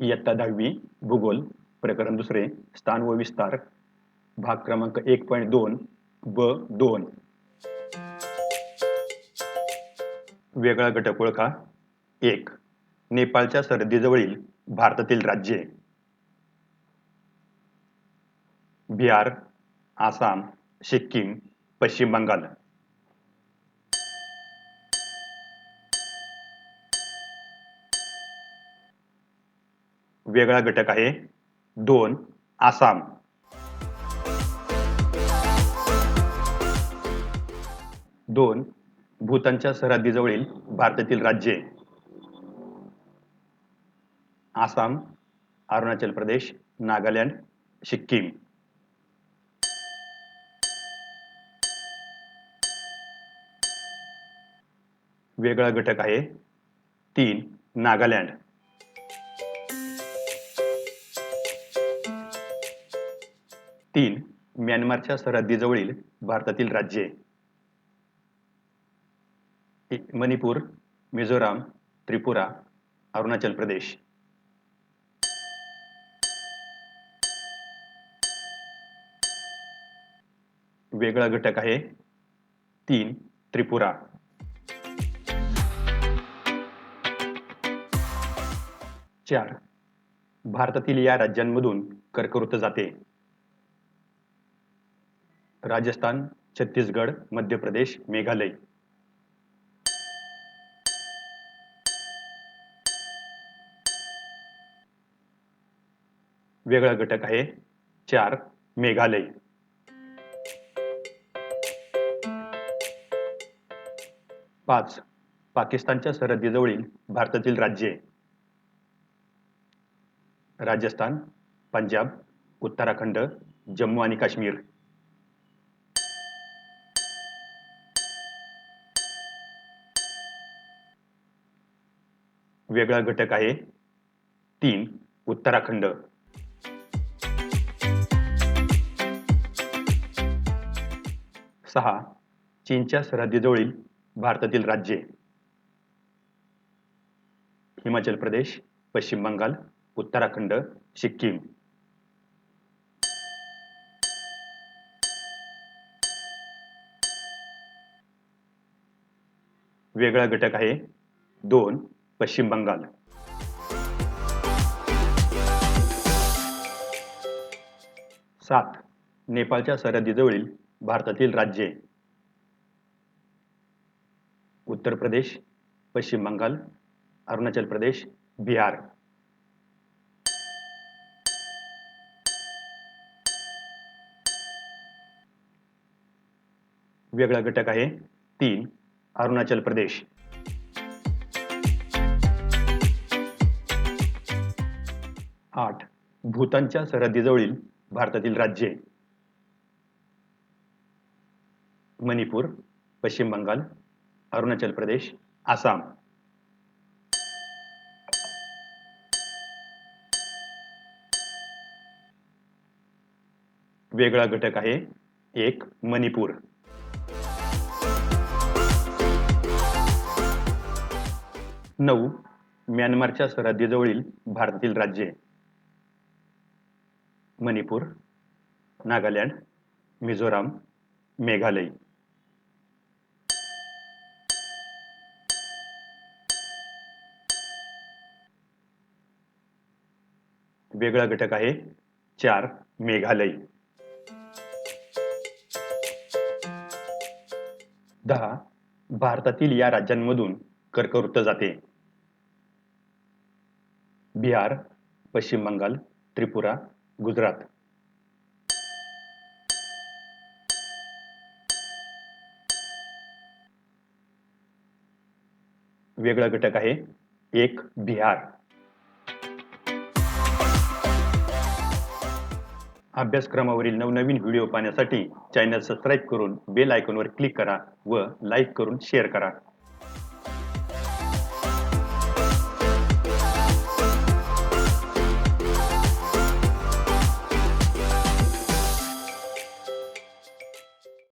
इयत्ता दहावी भूगोल प्रकरण दुसरे स्थान व विस्तार भाग क्रमांक एक पॉईंट दोन ब दोन. वेगळा घटक ओळखा. एक नेपाळच्या सरहद्दीजवळील भारतातील राज्ये. बिहार आसाम सिक्कीम पश्चिम बंगाल. वेगळा घटक आहे. दोन आसाम. दोन भूतानच्या सरहद्दीजवळील भारतातील राज्ये. आसाम अरुणाचल प्रदेश नागालँड सिक्कीम. वेगळा घटक आहे. तीन नागालँड. तीन म्यानमारच्या सरहद्दीजवळील भारतातील राज्ये. मणिपूर मिझोराम त्रिपुरा अरुणाचल प्रदेश. वेगळा घटक आहे तीन त्रिपुरा. चार भारतातील या राज्यांमधून कर्कवृत्त जाते. राजस्थान छत्तीसगड मध्य प्रदेश मेघालय. वेगळा घटक आहे चार मेघालय. पाच पाकिस्तानच्या सरहद्दीजवळील भारतातील राज्ये. राजस्थान पंजाब उत्तराखंड जम्मू आणि काश्मीर. वेगळा घटक आहे. तीन उत्तराखंड. सहा चीनच्या सरहद्दीजवळील भारतातील राज्ये. हिमाचल प्रदेश पश्चिम बंगाल उत्तराखंड सिक्कीम. वेगळा घटक आहे. दोन पश्चिम बंगाल. सात नेपाळच्या सरहद्दीजवळील भारतातील राज्ये. उत्तर प्रदेश पश्चिम बंगाल अरुणाचल प्रदेश बिहार. वेगळा घटक आहे तीन अरुणाचल प्रदेश. आठ. भूतानच्या सरहद्दीजवळील भारतातील राज्ये मणिपूर पश्चिम बंगाल अरुणाचल प्रदेश आसाम. वेगळा घटक आहे एक मणिपूर. नऊ म्यानमारच्या सरहद्दीजवळील भारतातील राज्ये मणिपूर नागालँड मिझोराम मेघालय. वेगळा घटक आहे चार मेघालय. दहा भारतातील या राज्यांमधून कर्कवृत्त जाते. बिहार पश्चिम बंगाल त्रिपुरा गुजरात. वेगळा घटक आहे एक बिहार. अभ्यासक्रमावरील नवनवीन व्हिडिओ पाहण्यासाठी चॅनल सबस्क्राईब करून बेल आयकॉनवर क्लिक करा व लाईक करून शेअर करा.